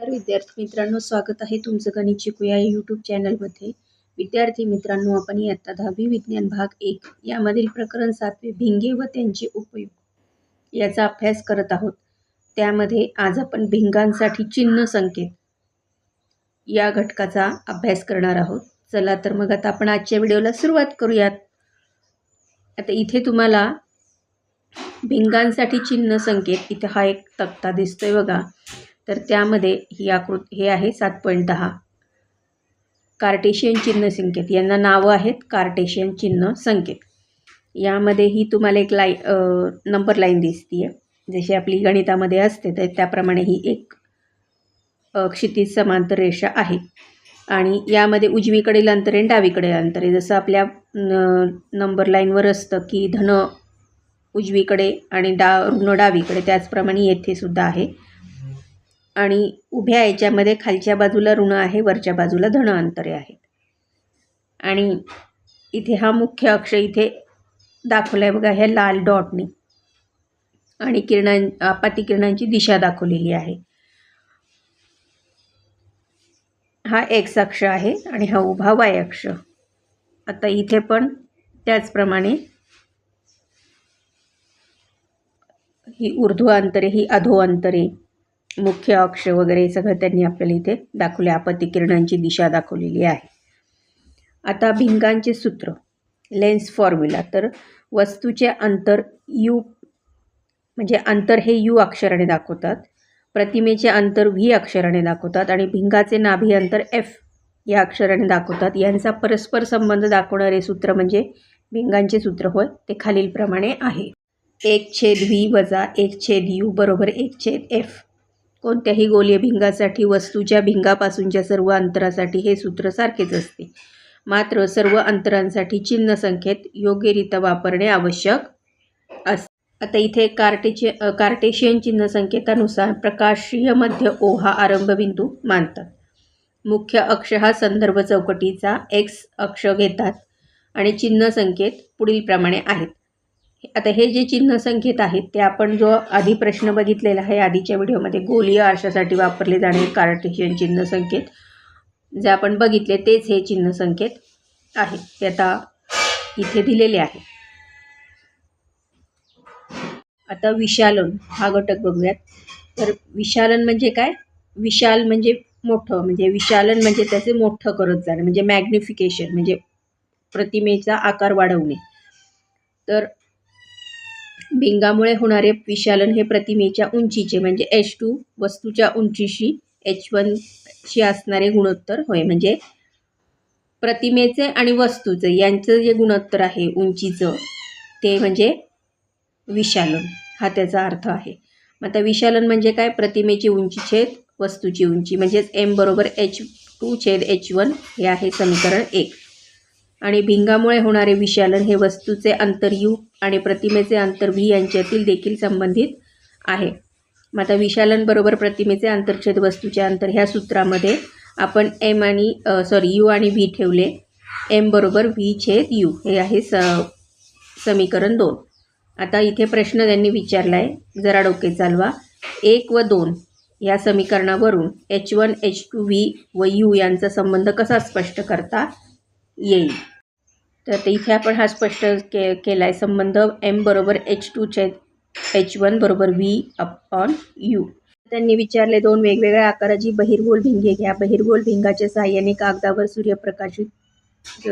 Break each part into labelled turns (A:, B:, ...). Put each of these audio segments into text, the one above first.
A: तर विद्यार्थी मित्रांनो स्वागत आहे तुमचं गणित शिकूया या यूट्यूब चॅनलमध्ये विद्यार्थी मित्रांनो आपण इयत्ता दहावी विज्ञान भाग एक यामधील प्रकरण सातवे भिंगे व त्यांचे उपयोग याचा अभ्यास करत आहोत. त्यामध्ये आज आपण भिंगांसाठी चिन्ह संकेत या घटकाचा अभ्यास करणार आहोत. चला तर मग आता आपण आजच्या व्हिडिओला सुरुवात करूयात. आता इथे तुम्हाला भिंगांसाठी चिन्ह संकेत इथे हा एक तक्ता दिसतोय बघा. तर त्यामध्ये ही आकृत हे आहे सात पॉईंट दहा. कार्टेशियन चिन्ह संकेत. यांना नावं आहेत कार्टेशियन चिन्ह संकेत. यामध्ये ही तुम्हाला एक लाई नंबर लाईन दिसते आहे जशी आपली गणितामध्ये असते तर त्याप्रमाणे ही एक क्षितिज समांतर रेषा आहे. आणि यामध्ये उजवीकडील अंतर आहे डावीकडील अंतर आहे. जसं आपल्या नंबर लाईनवर असतं की धन उजवीकडे आणि डा ऋण डावीकडे त्याचप्रमाणे येथे सुद्धा आहे. आणि उभ्या याच्यामध्ये खालच्या बाजूला ऋण आहे वरच्या बाजूला धन अंतरे आहेत. आणि इथे हा मुख्य अक्ष इथे दाखवला आहे बघा ह्या लाल डॉटने. आणि किरणां आपाती किरणांची दिशा दाखवलेली आहे. हा एक्स अक्ष आहे आणि हा उभा वाय अक्ष. आता इथे पण त्याचप्रमाणे ही ऊर्ध्व अंतरे ही अधो अंतरे मुख्य अक्ष वगैरे सगळं त्यांनी आपल्याला इथे दाखवले. आपत्ती किरणांची दिशा दाखवलेली आहे. आता भिंगांचे सूत्र लेन्स फॉर्म्युला. तर वस्तूचे अंतर यू म्हणजे अंतर हे यू अक्षराने दाखवतात. प्रतिमेचे अंतर व्ही अक्षराने दाखवतात. आणि भिंगाचे नाभी अंतर एफ या अक्षराने दाखवतात. यांचा परस्पर संबंध दाखवणारे सूत्र म्हणजे भिंगांचे सूत्र. होय ते खालीलप्रमाणे आहे. एक छेद व्ही वजा एक छेद यू बरोबर एक छेद एफ. कोणत्याही गोलीय भिंगासाठी वस्तूच्या भिंगापासूनच्या सर्व अंतरासाठी हे सूत्र सारखेच असते. मात्र सर्व अंतरांसाठी चिन्ह संख्येत योग्यरित्या वापरणे आवश्यक अस आता इथे कार्टेचे कार्टेशियन चिन्ह संकेतानुसार प्रकाशीय मध्य ओ हा आरंभबिंदू मानतात. मुख्य अक्ष हा संदर्भ चौकटीचा एक्स अक्ष घेतात आणि चिन्ह संकेत पुढीलप्रमाणे आहेत. आता हे जे चिन्ह संकेत आहेत ते आपण जो आधी प्रश्न बघितलेला आहे आधीच्या व्हिडिओमध्ये गोलीय आरशासाठी वापरले जाणारे कार्टेशियन चिन्ह संकेत जे आपण बघितले तेच हे चिन्ह संकेत आहे ते आता इथे दिलेले आहे. आता विशालन हा घटक बघूयात. तर विशालन म्हणजे काय? विशाल म्हणजे मोठं म्हणजे विशालन म्हणजे त्याचे मोठं करत जाणं म्हणजे मॅग्निफिकेशन म्हणजे प्रतिमेचा आकार वाढवणे. तर भिंगामुळे होणारे विशालन हे प्रतिमेच्या उंचीचे म्हणजे एच टू वस्तूच्या उंचीशी एच वनशी असणारे गुणोत्तर होय. म्हणजे प्रतिमेचे आणि वस्तूचे यांचं जे गुणोत्तर आहे उंचीचं ते म्हणजे विशालन हा त्याचा अर्थ आहे. मग आता विशालन म्हणजे काय? प्रतिमेची उंची छेद वस्तूची उंची. म्हणजेच एम बरोबर एच टू छेद एच वन हे आहे समीकरण एक. आणि भिंगामुळे होणारे विशालन हे वस्तूचे अंतर यू आणि प्रतिमेचे अंतर व्ही यांच्यातील देखील संबंधित आहे. मग आता विशालनबरोबर प्रतिमेचे अंतरछेद वस्तूचे अंतर ह्या सूत्रामध्ये आपण एम आणि सॉरी यू आणि व्ही ठेवले. एम बरोबर व्ही छेद यू हे आहे स समीकरण दोन. आता इथे प्रश्न त्यांनी विचारला आहे जरा डोके चालवा. एक व दोन या समीकरणावरून H one H two V व यू यांचा संबंध कसा स्पष्ट करता? येईल. तर ते इथे आपण हा स्पष्ट के केला आहे संबंध एम बरोबर एच टू एच वन बरोबर व्ही अपॉन यू त्यांनी विचारले दोन वेगवेगळ्या आकाराची बहिर्गोल भिंगे घ्या. बहिर्गोल भिंगाच्या सहाय्याने कागदावर सूर्यप्रकाशित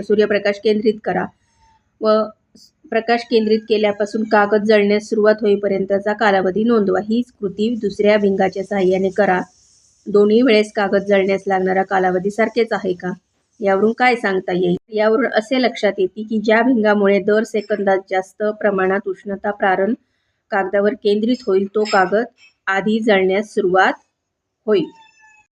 A: सूर्यप्रकाश केंद्रित करा व प्रकाश केंद्रित केल्यापासून कागद जळण्यास सुरुवात होईपर्यंतचा कालावधी नोंदवा. हीच कृती दुसऱ्या भिंगाच्या सहाय्याने करा. दोन्ही वेळेस कागद जळण्यास लागणारा कालावधी सारखेच आहे का? यावरून काय सांगता येईल? यावरून असे लक्षात येते की ज्या भिंगामुळे दर सेकंदात जास्त प्रमाणात उष्णता प्रारण कागदावर केंद्रित होईल तो कागद आधी जळण्यास सुरुवात होईल.